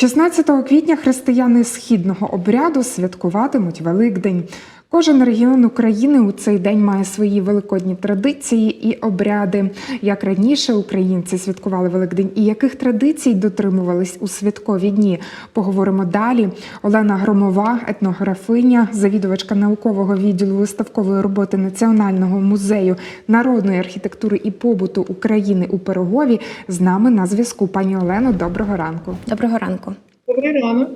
16 квітня християни східного обряду святкуватимуть Великдень. Кожен регіон України у цей день має свої великодні традиції і обряди. Як раніше українці святкували Великдень і яких традицій дотримувались у святкові дні? Поговоримо далі. Олена Громова, етнографиня, завідувачка наукового відділу виставкової роботи Національного музею народної архітектури і побуту України у Пирогові, з нами на зв'язку. Пані Олено, доброго ранку. Доброго ранку. Добрий ранок.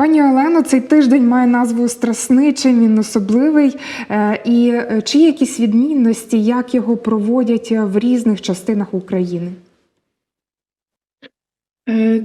Пані Олено, цей тиждень має назву Страсний, він особливий, Е, і е, чи якісь відмінності, як його проводять е, в різних частинах України?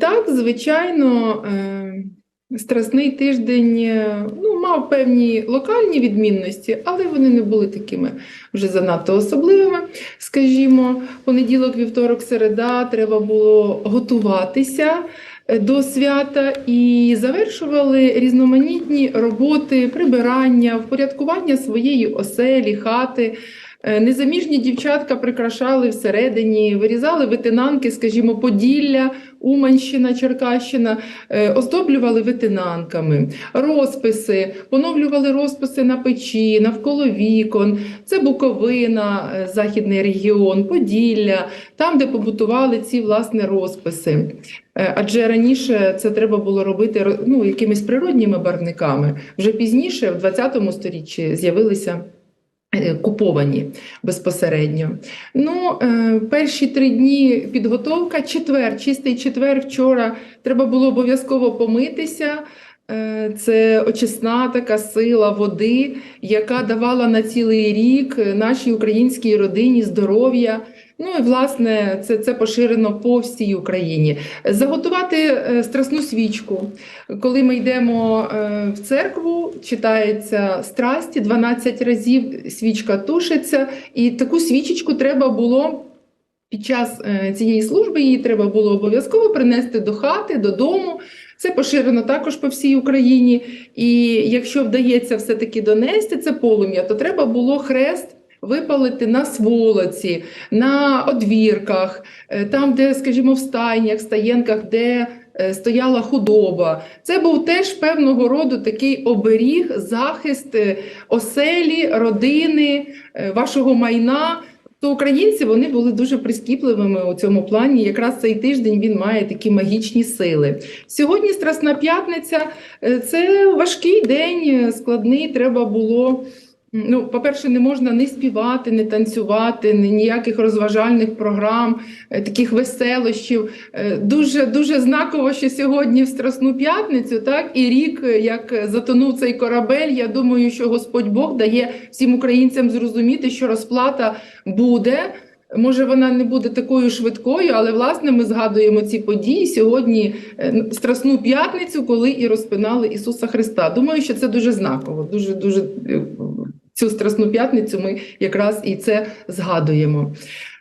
Так, звичайно, Страсний тиждень ну, мав певні локальні відмінності, але вони не були такими вже занадто особливими. Скажімо, понеділок, вівторок, середа треба було готуватися до свята і завершували різноманітні роботи, прибирання, впорядкування своєї оселі, хати. Е, Незаміжні дівчатка прикрашали всередині, вирізали витинанки, скажімо, Поділля, Уманщина, Черкащина, е, оздоблювали витинанками, розписи, поновлювали розписи на печі, навколо вікон. Це Буковина, е, Західний регіон, Поділля, там, де побутували ці власне розписи. Адже раніше це треба було робити ну, якимись природніми барвниками. Вже пізніше, в 20 сторіччі, з'явилися куповані безпосередньо. Ну, е, перші три дні підготовка, четвер, чистий четвер вчора треба було обов'язково помитися. Е, Це очисна така сила води, яка давала на цілий рік е, нашій українській родині здоров'я. Ну і власне це, це поширено по всій Україні. Заготувати е, страсну свічку. Коли ми йдемо в церкву, читається страсті 12 разів, свічка тушиться, і таку свічечку треба було. Під час цієї служби її треба було обов'язково принести до хати, додому. Це поширено також по всій Україні. І якщо вдається все-таки донести це полум'я, то треба було хрест випалити на сволоці, на одвірках, е, там, де, скажімо, в стайнях, стаєнках, де е, стояла худоба. Це був теж певного роду такий оберіг, захист е, оселі, родини, вашого майна. То українці вони були дуже прискіпливими у цьому плані. Якраз цей тиждень він має такі магічні сили. Сьогодні Страсна п'ятниця е, це важкий день, е, складний. Треба було. Ну, по-перше, не можна не співати, не танцювати, ні- ніяких розважальних програм, е, таких веселощів. Е, Дуже дуже знаково, що сьогодні в Страсну п'ятницю, так і рік, е, як затонув цей корабель. Я думаю, що Господь Бог дає всім українцям зрозуміти, що розплата буде. Може, вона не буде такою швидкою, але власне ми згадуємо ці події сьогодні, Страсну п'ятницю, коли і розпинали Ісуса Христа. Думаю, що це дуже знаково. Дуже дуже цю Страсну п'ятницю ми якраз і це згадуємо.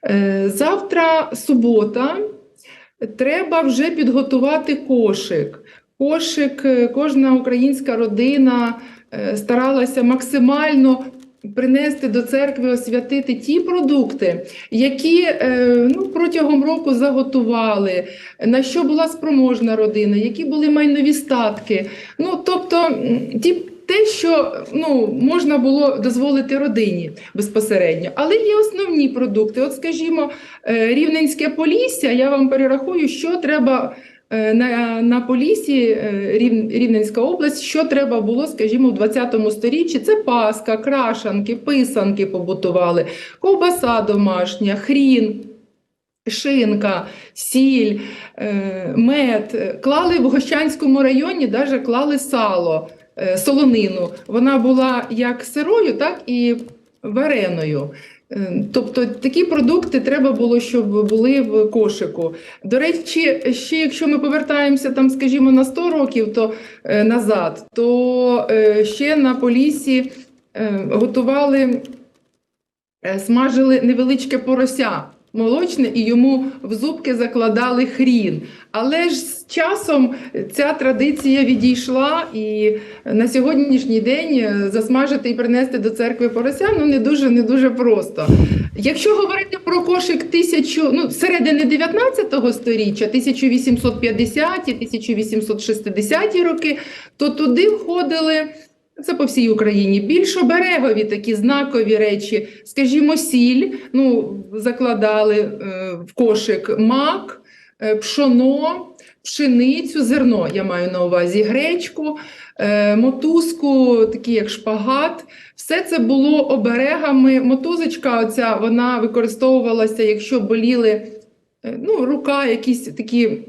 Е, Завтра субота. Треба вже підготувати кошик. Кошик, е, кожна українська родина е, старалася максимально принести до церкви, освятити ті продукти, які ну, протягом року заготували, на що була спроможна родина, які були майнові статки. Ну, тобто, ті. Те, що ну, можна було дозволити родині безпосередньо, але є основні продукти. От, скажімо, е, Рівненське Полісся, я вам перерахую, що треба е, на, на Поліссі, е, Рів, Рівненська область, що треба було, скажімо, в 20-му сторіччі. Це паска, крашанки, писанки побутували, ковбаса домашня, хрін. Шинка, сіль, мед. Клали в Гощанському районі, навіть клали сало, солонину. Вона була як сирою, так і вареною. Е, Тобто такі продукти треба було, щоб були в кошику. До речі, ще якщо ми повертаємося там, скажімо, на 100 років то, е, назад, то е, ще на Полісі е, готували, е, смажили невеличке порося. Молочне, і йому в зубки закладали хрін. Але ж з часом ця традиція відійшла, і на сьогоднішній день е, засмажити і принести до церкви порося ну не дуже не дуже просто. Якщо говорити про кошик тисячу, ну середини 19 століття, 1850-ті, 1860-ті роки, то туди входили. Це по всій Україні більш оберегові такі знакові речі. Скажімо, сіль, ну, закладали е, в кошик мак, е, пшоно, пшеницю, зерно, я маю на увазі гречку, е, мотузку, такі як шпагат. Все це було оберегами. Мотузочка оця, вона використовувалася, якщо боліли е, ну, рука, якісь такі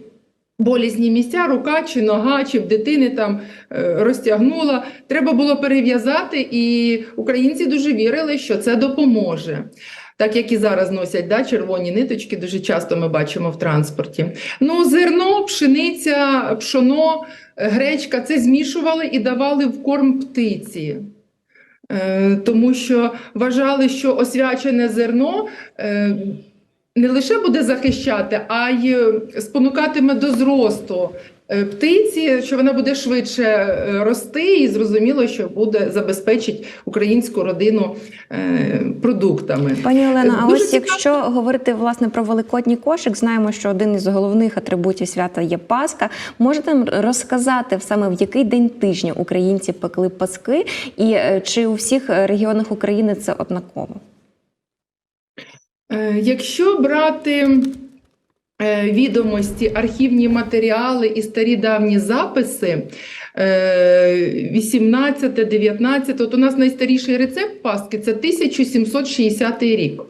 болісні місця, рука чи нога, чи в дитини там е, розтягнула. Треба було перев'язати, і українці дуже вірили, що це допоможе. Так як і зараз носять да, червоні ниточки, дуже часто ми бачимо в транспорті. Ну, зерно, пшениця, пшоно, е, гречка це змішували і давали в корм птиці. Е, Тому що вважали, що освячене зерно не лише буде захищати, а й е, спонукатиме до зросту е, птиці, що вона буде швидше е, рости, і зрозуміло, що буде забезпечить українську родину продуктами. Пані Олена, а ось якщо говорити власне про великодній кошик, знаємо, що один із головних атрибутів свята є Пасха. Можете розказати саме в який день тижня українці пекли паски, і чи у всіх регіонах України це однаково? Е, Якщо брати е, відомості, архівні матеріали і старі давні записи, 18-19, от у нас найстаріший рецепт Паски це 1760 рік.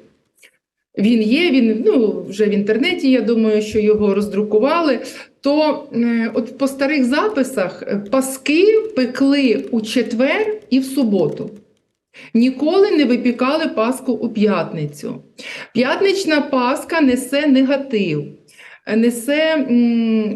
Він є, він ну, вже в інтернеті, я думаю, що його роздрукували. То е, от по старих записах паски пекли у четвер і в суботу. Ніколи не випікали паску у п'ятницю. П'ятнична паска несе негатив. Несе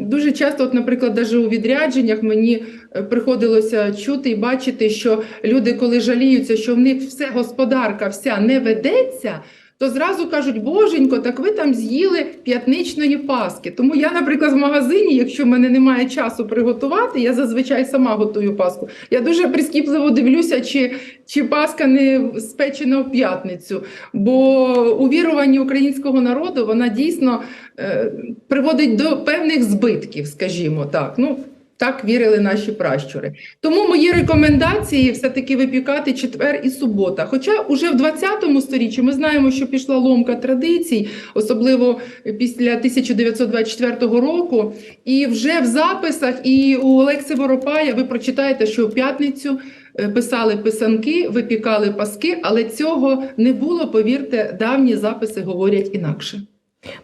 дуже часто, от, наприклад, навіть у відрядженнях мені е, приходилося чути і бачити, що люди, коли жаліються, що в них все господарка вся не ведеться, то зразу кажуть, боженько, так ви там з'їли п'ятничної паски. Тому я, наприклад, в магазині, якщо в мене немає часу приготувати, я зазвичай сама готую паску. Я дуже прискіпливо дивлюся, чи, чи паска не спечена в п'ятницю. Бо у віруванні українського народу вона дійсно е, приводить до певних збитків, скажімо так. Ну, так вірили наші пращури. Тому мої рекомендації все-таки випікати четвер і субота. Хоча уже в 20 сторіччі ми знаємо, що пішла ломка традицій, особливо після 1924 року. І вже в записах і у Олекси Воропая ви прочитаєте, що в п'ятницю е, писали писанки, випікали паски, але цього не було. Повірте, давні записи говорять інакше.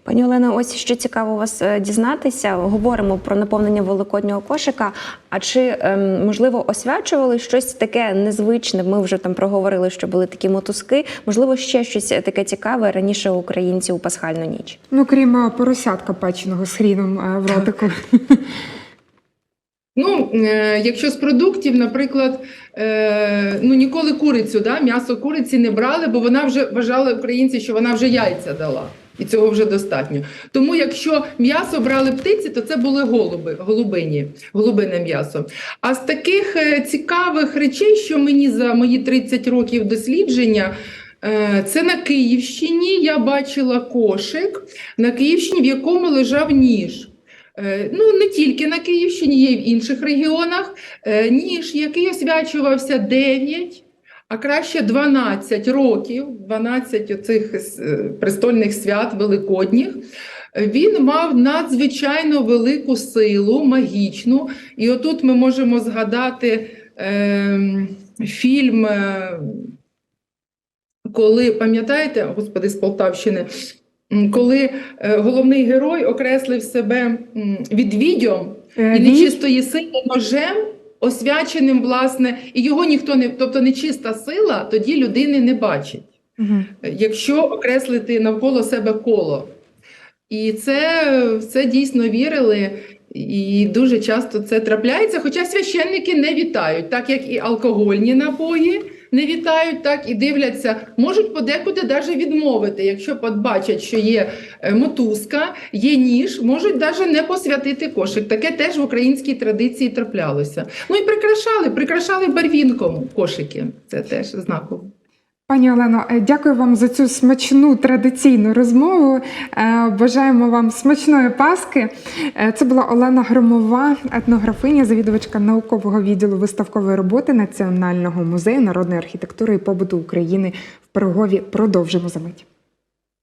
Пані Олена, ось що цікаво вас е, дізнатися. Говоримо про наповнення великоднього кошика. А чи ем, можливо освячували щось таке незвичне? Ми вже там проговорили, що були такі мотузки. Можливо, ще щось таке цікаве раніше українці у пасхальну ніч. Ну, крім е, поросятка печеного з хріном е, в ротику. Ну, е, якщо з продуктів, наприклад, е, ну ніколи курицю, да, м'ясо куриці не брали, бо вона вже вважали українці, що вона вже яйця дала. І цього вже достатньо. Тому, якщо м'ясо брали птиці, то це були голуби, голубині, голубине м'ясо. А з таких е, цікавих речей, що мені за мої 30 років дослідження, е, це на Київщині я бачила кошик на Київщині, в якому лежав ніж. Е, Ну, не тільки на Київщині, є й в інших регіонах. Ніж, який освячувався 9, а краще 12 років, 12 оцих е, престольних свят великодніх. Він мав надзвичайно велику силу, магічну. І отут ми можемо згадати е, фільм, коли, пам'ятаєте, господи, з Полтавщини, коли е, головний герой окреслив себе відвідьом Е, і нечистої сили ножем, освяченим, власне, і його ніхто не, тобто нечиста сила, тоді людини не бачить, угу. якщо окреслити навколо себе коло. І це, це дійсно вірили, і дуже часто це трапляється. Хоча священники не вітають, так як і алкогольні напої, не вітають так і дивляться, можуть подекуди навіть відмовити, якщо бачать, що є е, мотузка, є ніж, можуть навіть не посвятити кошик. Таке теж в українській традиції траплялося. Ну і прикрашали, прикрашали барвінком кошики. Це теж знаково. Пані Олено, е, дякую вам за цю смачну традиційну розмову. Е, Бажаємо вам смачної паски. Е, Це була Олена Громова, етнографиня, завідувачка наукового відділу виставкової роботи Національного музею народної архітектури і побуту України в Пирогові. Продовжимо за мить.